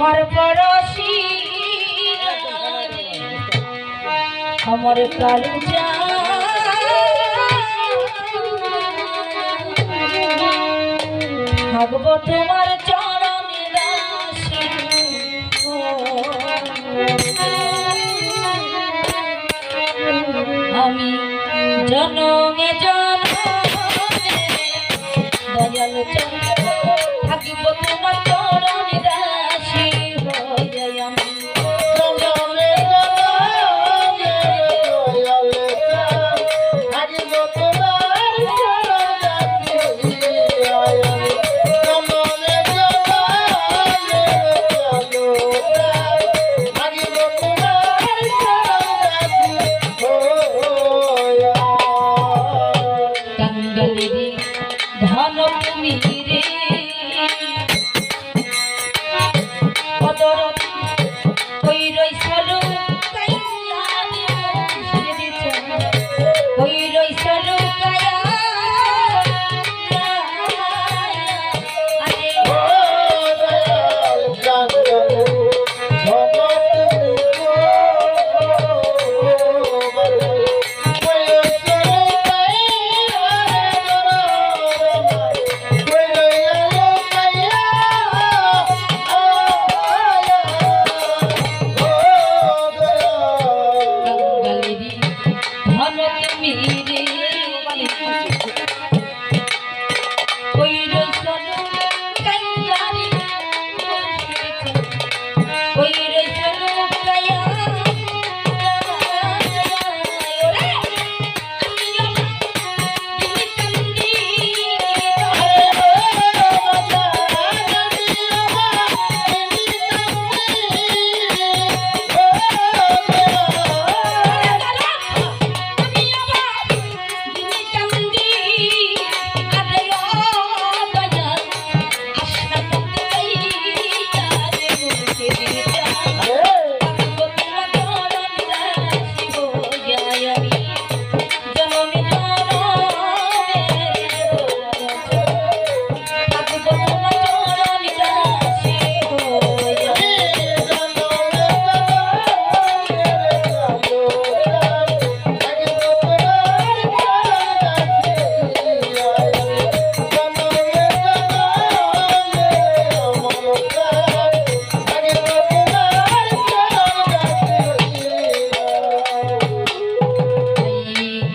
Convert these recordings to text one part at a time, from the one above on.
আমার পরশি আমার কালুজা থাকব তোমার চরণ দাসী। আমি জনমে জন Thank you, Gopi. ही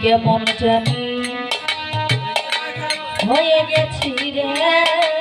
গিয়ে কেমন জানি? হয়ে গেছি রে।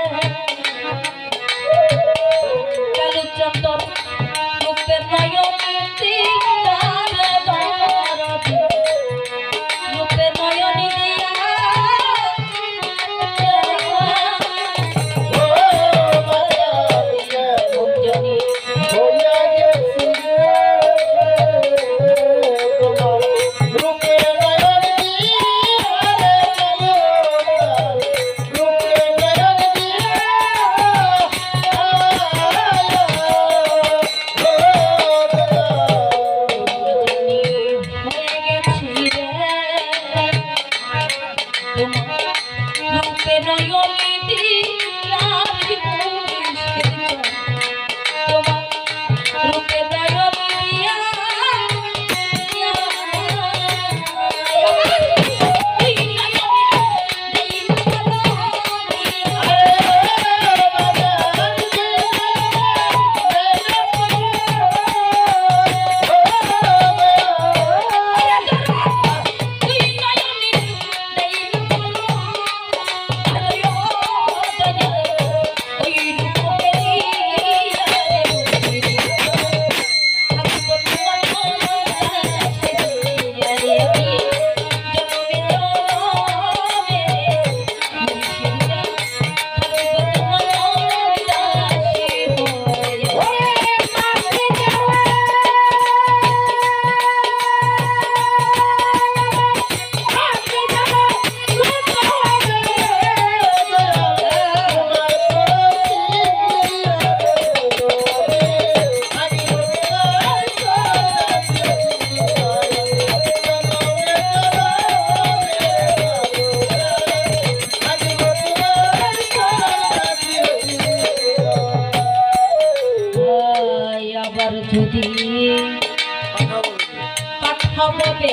এবার যদি কথা বলে